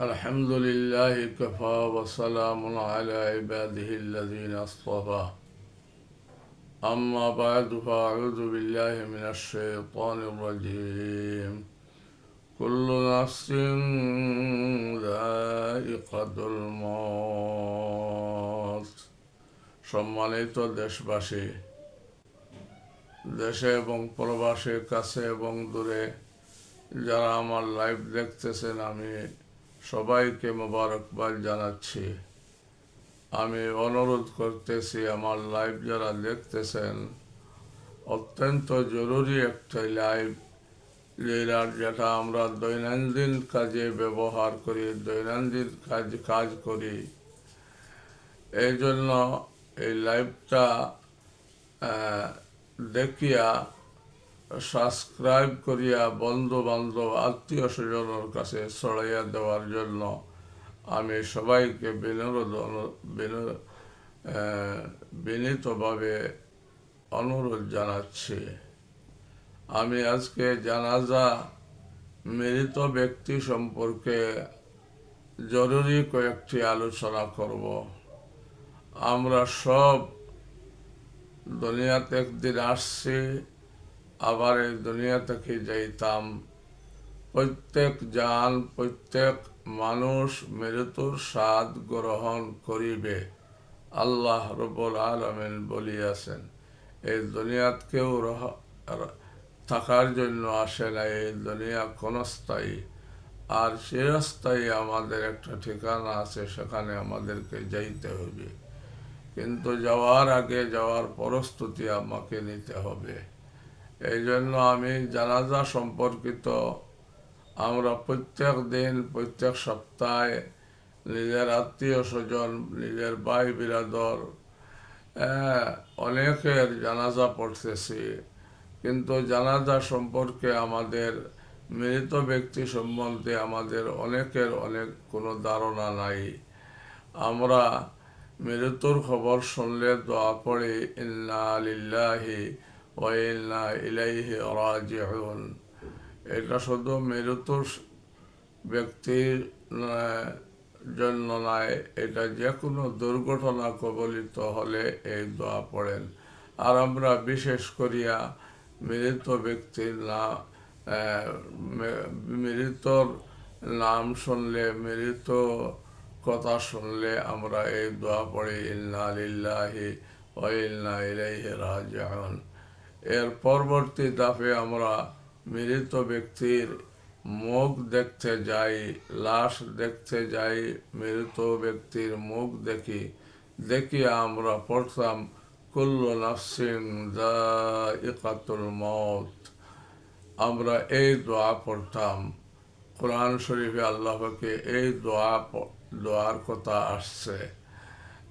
الحمد لله كفى وسلام على عباده الذين اصطفى أما بعد فأعوذ بالله من الشيطان الرجيم كل نفس ذائقة الموت সম্মানিত দেশবাসী দেশে এবং প্রবাসের কাছে এবং দূরে যারা আমার লাইভ দেখতেছেন আমি সবাইকে মোবারকবাদ জানাচ্ছি। আমি অনুরোধ করতেছি, আমার লাইভ যারা দেখতেছেন, অত্যন্ত জরুরি একটা লাইভ। যেটা যেটা আমরা দৈনন্দিন কাজে ব্যবহার করি, দৈনন্দিন কাজ কাজ করি। এই জন্য এই লাইভটা দেখিয়া সাবস্ক্রাইব করিয়া বন্ধু বান্ধব আত্মীয় স্বজনের কাছে ছড়াইয়া দেওয়ার জন্য আমি সবাইকে বিনোদন বিনো- বিনীতভাবে অনুরোধ জানাচ্ছি। আমি আজকে জানাজা মৃত ব্যক্তি সম্পর্কে জরুরি কয়েকটি আলোচনা করব। আমরা সব দুনিয়াতে একদিন আসছি আবার এই দুনিয়া থেকে যাইতাম। প্রত্যেক জান, প্রত্যেক মানুষ মৃত্যুর স্বাদ গ্রহণ করিবে। আল্লাহ রবুল আলমিন বলিয়াছেন এই দুনিয়াত কেউ থাকার জন্য আসে না। এই দুনিয়া ক্ষণস্থায়ী আর চিরস্থায়ী আমাদের একটা ঠিকানা আছে, সেখানে আমাদেরকে যাইতে হবে কিন্তু যাওয়ার আগে যাওয়ার প্রস্তুতি আমাকে নিতে হবে। এই জন্য আমি জানাজা সম্পর্কিত আমরা প্রত্যেক দিন, প্রত্যেক সপ্তাহে নিজের আত্মীয় স্বজন, নিজের ভাই বিরাদর অনেকের জানাজা পড়তেছি। কিন্তু জানাজা সম্পর্কে আমাদের মৃত ব্যক্তি সম্বন্ধে আমাদের অনেকের অনেক কোনো ধারণা নাই। আমরা মৃত্যুর খবর শুনলে দোয়া পড়ি, ইন্না লিল্লাহি ওয়া ইন্না ইলাইহি রাজিউন এটা শুধু মৃত্যুর ব্যক্তির জন্য নয়, এটা যে কোনো দুর্ঘটনা কবলিত হলে এই দোয়া পড়েন। আর আমরা বিশেষ করিয়া মৃত ব্যক্তির না মৃতর নাম শুনলে, মৃত কথা শুনলে আমরা এই দোয়া পড়ি, ইন্না লিল্লাহি ওয়া ইন্না ইলাইহি রাজিউন। এর পরবর্তী ধাপে আমরা মৃত ব্যক্তির মুখ দেখতে যাই, লাশ দেখতে যাই, মৃত ব্যক্তির মুখ দেখি। দেখি আমরা পড়তাম কুল্লু নাফসিং দাইকাতুল মউত আমরা এই দোয়া পড়তাম। কোরআন শরীফে আল্লাহকে এই দোয়া দোয়ার কথা আসছে।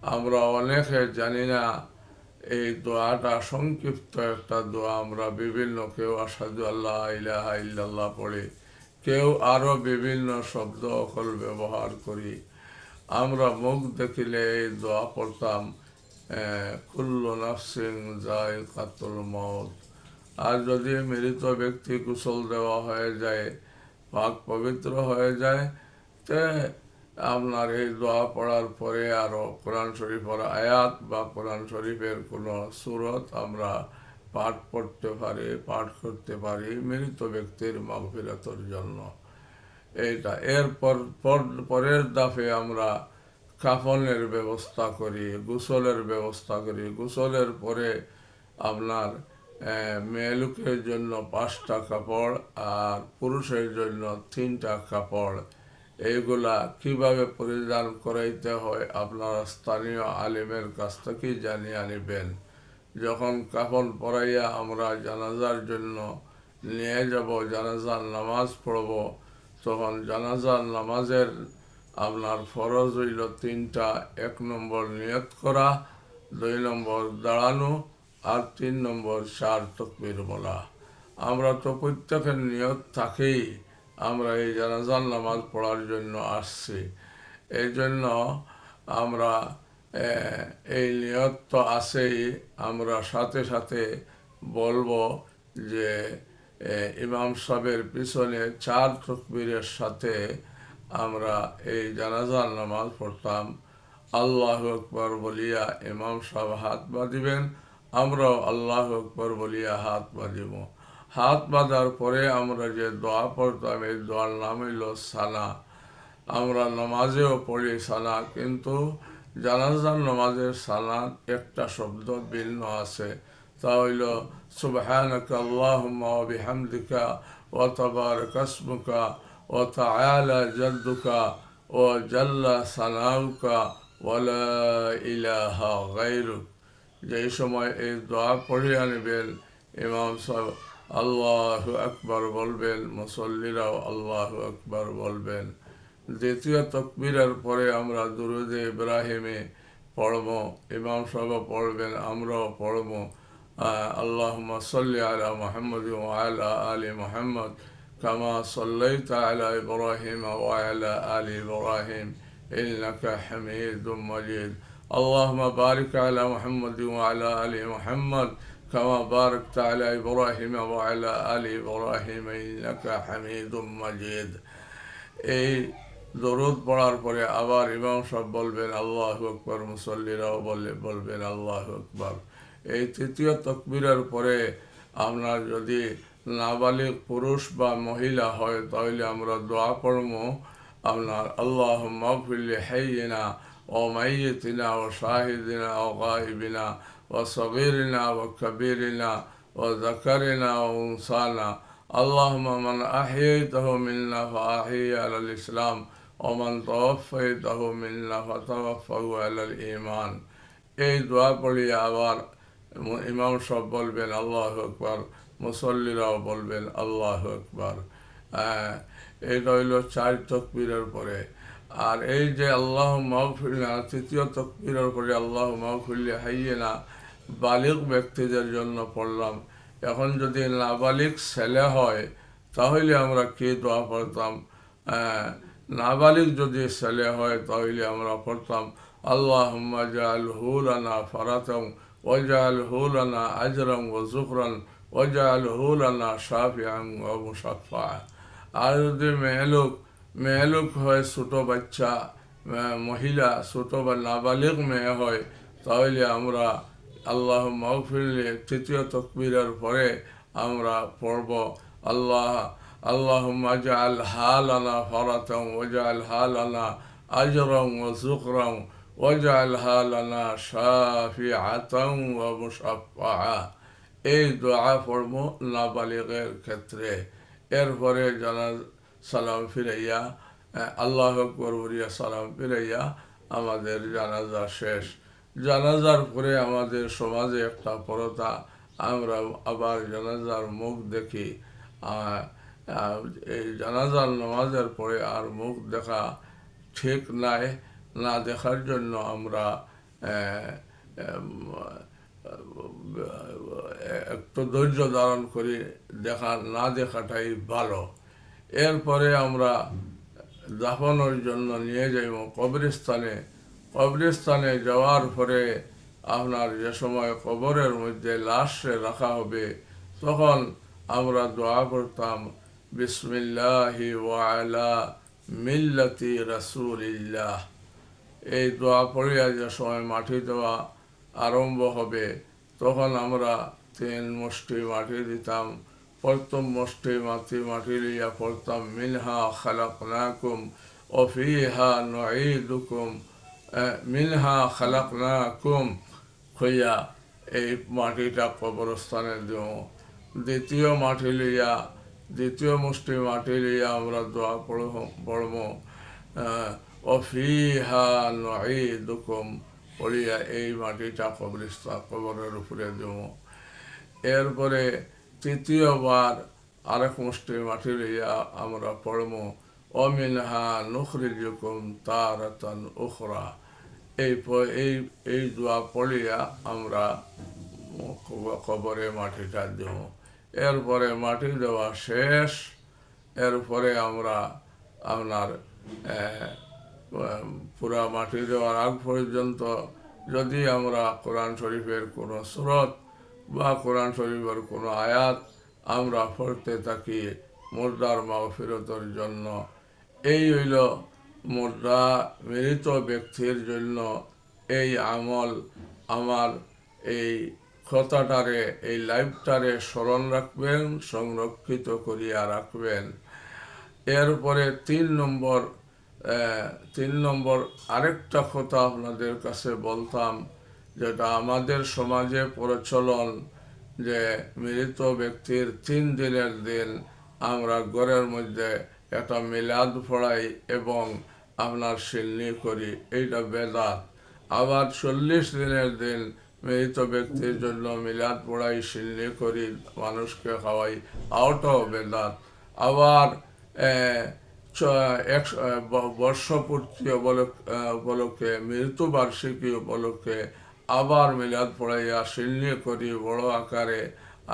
আমরা অনেকে জানি না এই দোয়াটা সংক্ষিপ্ত একটা দোয়া। আমরা বিভিন্ন কেউ আসাদু আল্লাহ ইলাহা ইল্লাল্লাহ পড়ি, কেউ আরও বিভিন্ন শব্দ অকল ব্যবহার করি। আমরা মুখ দেখিলে এই দোয়া পড়তাম কুল্লু নাফসিং যায় কাতুল মত আর যদি মৃত ব্যক্তি কুশল দেওয়া হয়ে যায়, পাক পবিত্র হয়ে যায়, তে আপনার এই দোয়া পড়ার পরে আরও কোরআন শরীফের আয়াত বা কোরআন শরীফের কোনো সুরত আমরা পাঠ পড়তে পারি, পাঠ করতে পারি মৃত ব্যক্তির মাগফিরাতের জন্য। এইটা। এরপর পর- পরের দাফে আমরা কাফনের ব্যবস্থা করি, গোসলের ব্যবস্থা করি। গোসলের পরে আপনার মেয়ে জন্য পাঁচটা কাপড় আর পুরুষের জন্য তিনটা কাপড় এইগুলা কীভাবে পরিধান করাইতে হয় আপনারা স্থানীয় আলিমের কাছ থেকে জানিয়ে আনিবেন। যখন কাফন পরাইয়া আমরা জানাজার জন্য নিয়ে যাব, জানাজার নামাজ পড়ব, তখন জানাজার নামাজের আপনার ফরজ হইল তিনটা, এক নম্বর নিয়ত করা, দুই নম্বর দাঁড়ানো, আর তিন নম্বর চার তকবির বলা। আমরা তো প্রত্যেকের নিয়ত থাকেই। আমরা এই জানাজার নামাজ পড়ার জন্য আসছি। এই জন্য আমরা এই নিয়ত তো আছেই, আমরা সাথে সাথে বলব যে ইমাম সাহেবের পিছনে চার তকবীরের সাথে আমরা এই জানাজার নামাজ পড়তাম। আল্লাহ আকবর বলিয়া ইমাম সাহেব হাত বাঁধিবেন, আমরাও আল্লাহ আকবর বলিয়া হাত বাঁধিব। হাত বাঁধার পরে আমরা যে দোয়া পড়তাম, এই দোয়ার নাম হইল সানা আমরা নামাজেও পড়ি সানা কিন্তু জানাজার নামাজের সানা একটা শব্দ ভিন্ন আছে। তা হইল, সুবহানাক আল্লাহুম্মা ওয়া বিহামদিকা ওয়া তাবারাক ইসমুকা ওয়া তাআলা জাদ্দুকা জাল্লা সানাউকা ওয়া ইলাহা গায়রুক। যেই সময় এই দোয়া পড়িয়া নেবেন, ইমাম সাহেব আল্লাহ আকবার বলবেন মুসল্লিরাও আল্লাহ আকবার বলবেন দ্বিতীয় তকবীরের পরে আমরা দুরুদে ইব্রাহিমে পড়ব ইমাম সাহেব পড়বেন আমরাও পড়ব আল্লাহ সাল্লি আলা মোহাম্মদ আলা আলী মোহাম্মদ كما صليت على إبراهيم وعلى آل إبراهيم إنك حميد مجيد اللهم بارك على محمد وعلى آل محمد كما باركت على إبراهيم وعلى آل إبراهيم إنك حميد مجيد এই দরুদ পড়ার পরে আবার ইমাম সব বলবেন আল্লাহ আকবর মুসল্লিরাও বললে বলবেন আল্লাহ আকবর এই তৃতীয় তকবীরের পরে আপনার যদি নাবালিক পুরুষ বা মহিলা হয় তাহলে আমরা দোয়া পড়ব আপনার আল্লাহ মফিল্লি হাইনা ও মাইয়িনা ও শাহিদিনা ও গাইবিনা ও সগিরিনা ও কবিরিনা ও জাকারিনা ও উনসানা اللهم من أحييته منا فأحيي على الإسلام ومن توفيته منا فتوفه على الإيمان এই দোয়া পড়িয়ে আবার ইমাম সব বলবেন আল্লাহ আকবর মুসল্লিরাও বলবেন আল্লাহ আকবর এটা হইল চার তকবীরের পরে আর এই যে আল্লাহ মাহফিল্লা তৃতীয় তকবীরের করে আল্লাহ মাহফিল্লি হাইয়ে না বালিক ব্যক্তিদের জন্য পড়লাম। এখন যদি নাবালিক ছেলে হয়, তাহলে আমরা কি দোয়া পড়তাম? নাবালিক যদি ছেলে হয়, তাহলে আমরা পড়তাম আল্লাহ জাল হুলানা ফারাতম ওজাল হুলানা আজরম ও জুকরন ওজাল হুলানা শাফিয়াং ও মুসাফা আর যদি মেহলুক মেহলুক হয় ছোটো বাচ্চা মহিলা, ছোটো বা নাবালিক মেয়ে হয়, তাহলে আমরা আল্লাহ মহফিল্লি তৃতীয় তকবিরের পরে আমরা পড়ব, আল্লাহ আল্লাহ মাজা আল হালানা ফরাতম ওজাল হালানা আজরং ও জুকরং ওজাল হালানা শাফি আতং ও মুসাফা এই দোয়া পড়ব নাবালিকের ক্ষেত্রে। এরপরে জানা সালাম ফিরাইয়া আল্লাহ আকবরিয়া সালাম ফিরাইয়া আমাদের জানাজা শেষ। জানাজার পরে আমাদের সমাজে একটা পরতা, আমরা আবার জানাজার মুখ দেখি। এই জানাজার নামাজের পরে আর মুখ দেখা ঠিক নাই, না দেখার জন্য আমরা একটু ধৈর্য ধারণ করি, দেখা না দেখাটাই ভালো। এরপরে আমরা দাফনের জন্য নিয়ে যাইব কবরস্থানে। কবরস্থানে যাওয়ার পরে আপনার যে সময় কবরের মধ্যে লাশে রাখা হবে, তখন আমরা দোয়া করতাম, বিসমিল্লাহি ওয়ালা মিল্লাতি রাসুলিল্লাহ। এই দোয়া পড়িয়া যে সময় মাটি দেওয়া আরম্ভ হবে, তখন আমরা তিন মুষ্টি মাটি দিতাম। প্রথম মুষ্টি মাতি মাটি লিয়া পড়তাম মিনহা খালাকনাকুম ওফিহা নঈদুকুম মিনহা খালাকনাকুম খইয়া এই মাটিটা কবরস্থানে দিও দ্বিতীয় মাটি লইয়া দ্বিতীয় মুষ্টি মাটি লইয়া আমরা দোয়া পড়ব পড়ব অফিহা নঈদুকুম, পড়িয়া এই মাটিটা কবরস্থান কবরের উপরে দেব। এরপরে তৃতীয়বার আরেক মুষ্টি মাটি লইয়া আমরা পড়ব, অমিনহা নুখরিজুকুম তারাতান উখরা। এই এই এই দোয়া পড়িয়া আমরা কবরে মাটিটা দেব এরপরে মাটি দেওয়া শেষ। এরপরে আমরা আপনার পুরা মাটি দেওয়ার আগ পর্যন্ত যদি আমরা কোরআন শরীফের কোনো সুরত বা কোরআন শরীফের কোনো আয়াত আমরা পড়তে থাকি মুর্দার মাগফিরতের জন্য। এই হইল মুদ্রা মৃত ব্যক্তির জন্য এই আমল। আমার এই কথাটারে, এই লাইফটারে স্মরণ রাখবেন, সংরক্ষিত করিয়া রাখবেন। এরপরে তিন নম্বর তিন নম্বর আরেকটা কথা আপনাদের কাছে বলতাম। যেটা আমাদের সমাজে প্রচলন যে মৃত ব্যক্তির তিন দিনের দিন আমরা ঘরের মধ্যে একটা মিলাদ পড়াই এবং আপনার শিলনি করি, এইটা বেদাত। আবার চল্লিশ দিনের দিন মৃত ব্যক্তির জন্য মিলাদ পড়াই শিলনি করি, মানুষকে খাওয়াই আউটাও বেদাত। আবার ব- বর্ষপূর্তি উপলক্ষে, মৃত্যুবার্ষিকী উপলক্ষে আবার মিলাদ পড়াইয়া শিলনি করি, বড় আকারে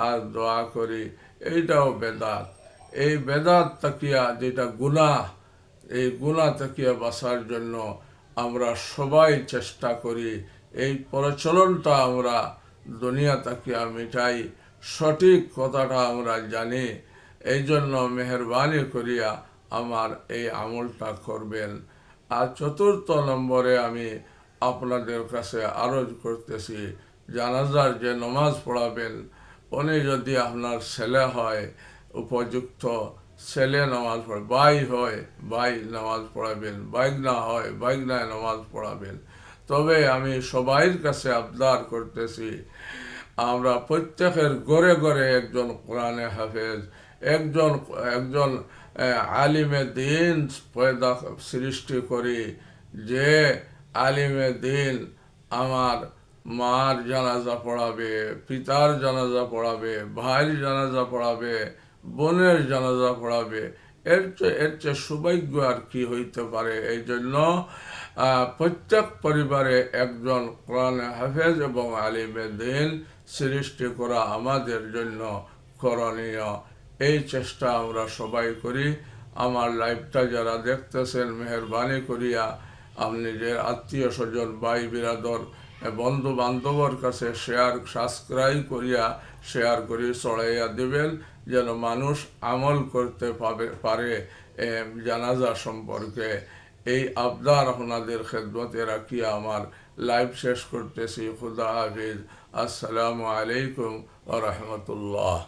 আর দোয়া করি, এইটাও বেদাত। এই বেদাত তাকিয়া, যেটা গুনাহ, এই গুণা তাকিয়া বাঁচার জন্য আমরা সবাই চেষ্টা করি, এই প্রচলনটা আমরা দুনিয়া তাকিয়া মিটাই, সঠিক কথাটা আমরা জানি এই জন্য মেহরবানি করিয়া আমার এই আমলটা করবেন। আর চতুর্থ নম্বরে আমি আপনাদের কাছে আরজ করতেছি। জানাজার যে নমাজ পড়াবেন, উনি যদি আপনার ছেলে হয়, উপযুক্ত ছেলে নামাজ পড়ে বাই হয় বাই নামাজ পড়াবেন বাইক না হয় বাইক না নামাজ পড়াবেন। তবে আমি সবাইয়ের কাছে আবদার করতেছি, আমরা প্রত্যেকের গড়ে গড়ে একজন কোরআনে হাফেজ, একজন একজন আলিমে দিন পয়দা সৃষ্টি করি যে আলিমে দিন আমার মার জানাজা পড়াবে, পিতার জানাজা পড়াবে, ভাইয়ের জানাজা পড়াবে, বোনের জানাজা পড়াবে। এর চেয়ে এর চেয়ে সৌভাগ্য আর কি হইতে পারে? এই জন্য প্রত্যেক পরিবারে একজন কোরআনে হাফেজ এবং আলিমে দিন সৃষ্টি করা আমাদের জন্য করণীয়। এই চেষ্টা আমরা সবাই করি। আমার লাইফটা যারা দেখতেছেন, মেহরবানি করিয়া আপনি যে আত্মীয় স্বজন, ভাই বিরাদর বন্ধু বান্ধবর কাছে শেয়ার সাবস্ক্রাইব করিয়া শেয়ার করি, চড়াইয়া দিবেন যেন মানুষ আমল করতে পাবে, পারে জানাজা সম্পর্কে। এই আবদার আপনাদের খেদমতে রাখিয়া আমার লাইভ শেষ করতেছি। খুদা হাফিজ। আসসালামু আলাইকুম রহমতুল্লাহ।